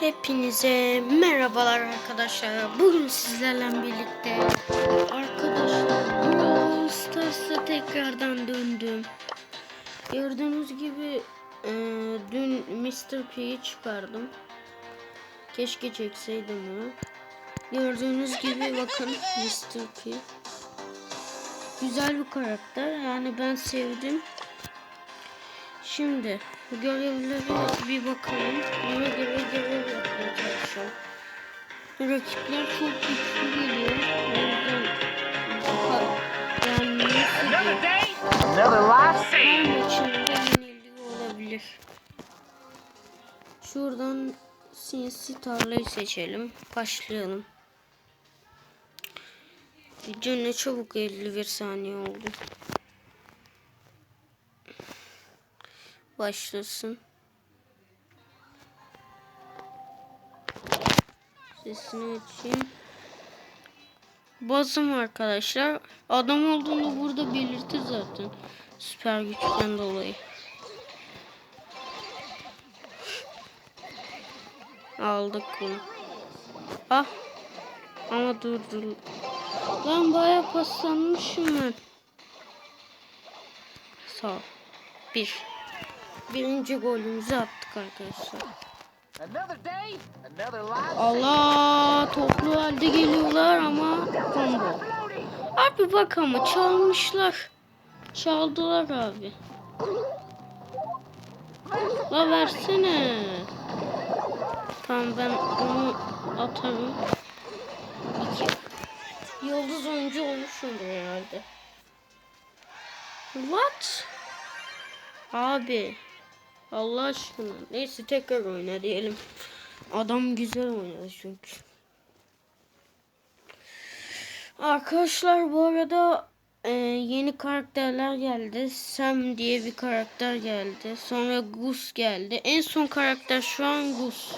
Hepinize merhabalar arkadaşlar. Bugün sizlerle birlikte arkadaşlar Brawl tekrardan döndüm. Gördüğünüz gibi e, dün Mr. P'yi çıkardım. Keşke çekseydim onu. Gördüğünüz gibi bakın Mr. P. Güzel bir karakter. Yani ben sevdim. Şimdi görevlere bir bakalım. Ona göre görev yapmaya çalışalım. Rakipler çok güçlü geliyor. O yüzden yani another life Her maçında yenilgi olabilir. Şuradan sinsi tarlayı seçelim. Başlayalım. Video ne çabuk 51 saniye oldu. Başlasın. Sesini açayım. Bazım arkadaşlar. Adam olduğunu burada belirtti zaten. Süper güçten dolayı. Aldık bunu. Ah. Ama dur dur. Lan bayağı paslanmışım ben. Sağ ol. Bir. Birinci golümüzü attık arkadaşlar. Allah toplu halde geliyorlar ama combo. Abi bak ama çalmışlar. Çaldılar abi. La versene. Tamam ben onu atarım. İki. Yıldız oyuncu olmuşumdur herhalde. What? Abi. Allah aşkına. Neyse tekrar oyna diyelim. Adam güzel oynadı çünkü. Arkadaşlar bu arada e, yeni karakterler geldi. Sam diye bir karakter geldi. Sonra Gus geldi. En son karakter şu an Gus.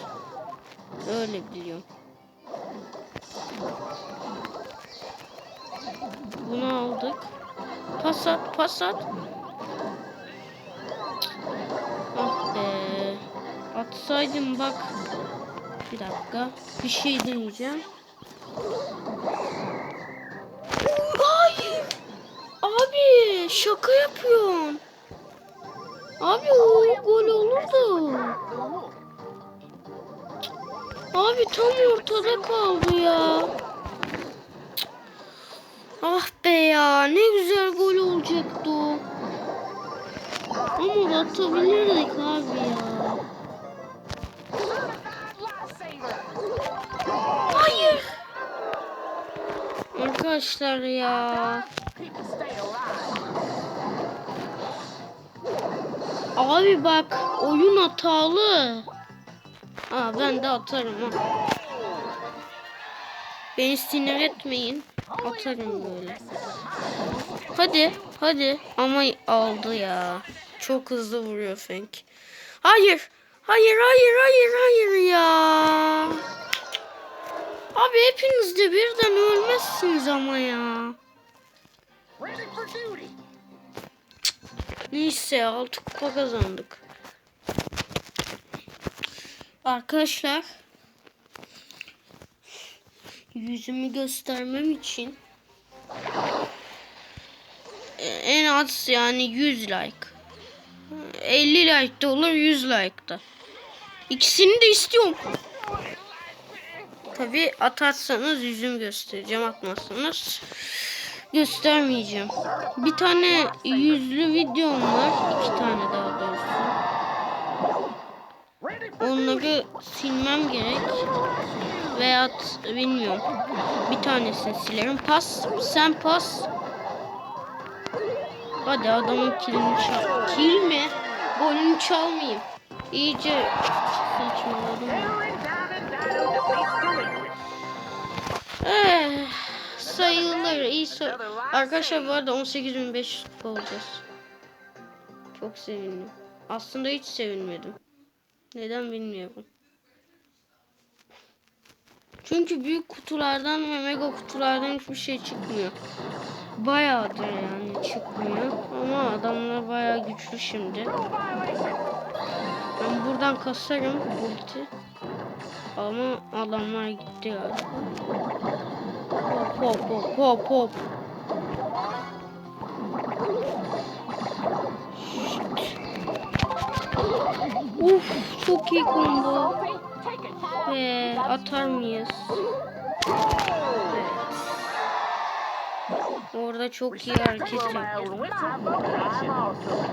Öyle biliyorum. Bunu aldık. Pas at, pas. Atsaydım bak. Bir dakika. Bir şey deneyeceğim. Hayır. Abi şaka yapıyorsun. Abi o gol olurdu. Abi tam ortada kaldı ya. Ah be ya ne güzel gol olacaktı. Ama atabilirdik abi ya. Arkadaşlar ya. Abi bak oyun hatalı. Aa ben de atarım ha. Beni sinir etmeyin. Atarım böyle. Hadi hadi ama aldı ya. Çok hızlı vuruyor Frank. Hayır. Hayır hayır hayır hayır ya. Abi hepiniz de birden ölmezsiniz ama ya. Neyse 6 kupa kazandık. Arkadaşlar yüzümü göstermem için en az yani 100 like. 50 like de olur 100 like da. İkisini de istiyorum. Tabi atarsanız yüzümü göstereceğim atmazsanız göstermeyeceğim. Bir tane yüzlü videom var. iki tane daha doğrusu. Onları silmem gerek. Veyahut bilmiyorum. Bir tanesini silerim. Pas. Sen pas. Hadi adamın kilini çal. Kil mi? Golünü çalmayayım. İyice saçmaladım sayılır. iyi say Arkadaşlar bu arada 18.500 kupa olacağız. Çok sevindim. Aslında hiç sevinmedim. Neden bilmiyorum. Çünkü büyük kutulardan ve mega kutulardan hiçbir şey çıkmıyor. Bayağıdır yani çıkmıyor. Ama adamlar bayağı güçlü şimdi. Ben buradan kasarım ulti. Ama adamlar gitti galiba. Hop hop hop hop. Uf çok iyi it. Ve atar mıyız? Evet. Orada çok iyi hareket yaptı. I'm awesome.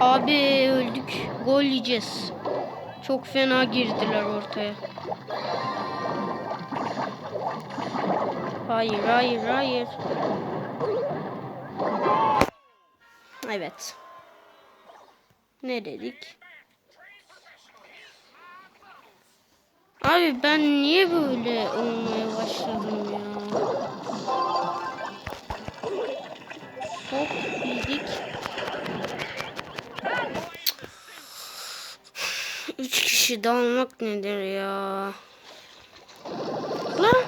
Abi öldük. Gol yiyeceğiz. Çok fena girdiler ortaya. Hayır, hayır, hayır. Evet. Ne dedik? Abi ben niye böyle olmaya başladım ya? Hop Üç kişi dalmak nedir ya? Lan!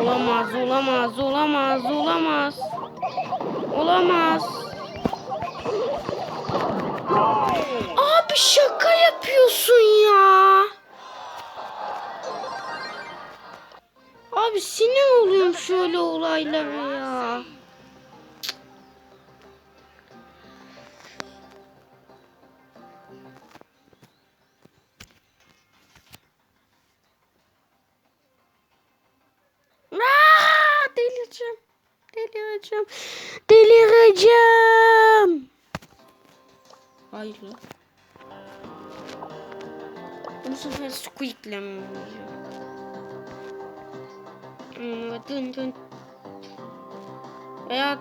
Olamaz, olamaz, olamaz, olamaz. Olamaz. Abi şaka yapıyorsun ya. Abi sinir oluyorum şöyle olaylara Delireceğim. Delireceğim. Hayır lan. Bu sefer Squeak'le mi dın. Veya...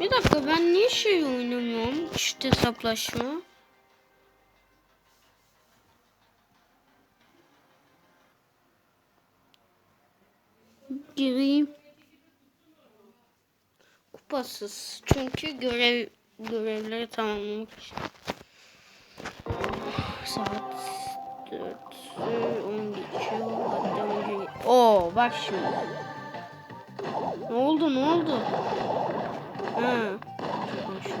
Bir dakika ben niye şey oynamıyorum? Çift hesaplaşma. gireyim. Kupasız. Çünkü görev görevleri tamamlamak için. Saat 4 10 geçiyor. Hatta 10 ge- Oo bak şimdi. Ne oldu ne oldu? Ha. Bak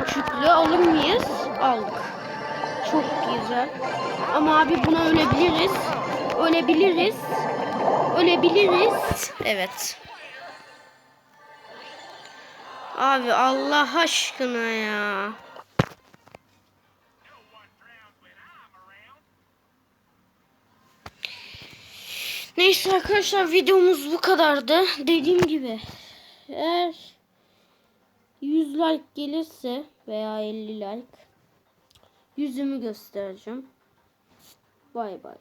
13 yüklü alır mıyız? Aldık. Çok güzel. Ama abi buna ölebiliriz. Ölebiliriz. Ölebiliriz. Evet. Abi Allah aşkına ya. Neyse arkadaşlar videomuz bu kadardı. Dediğim gibi eğer 100 like gelirse veya 50 like yüzümü göstereceğim. Bay bay.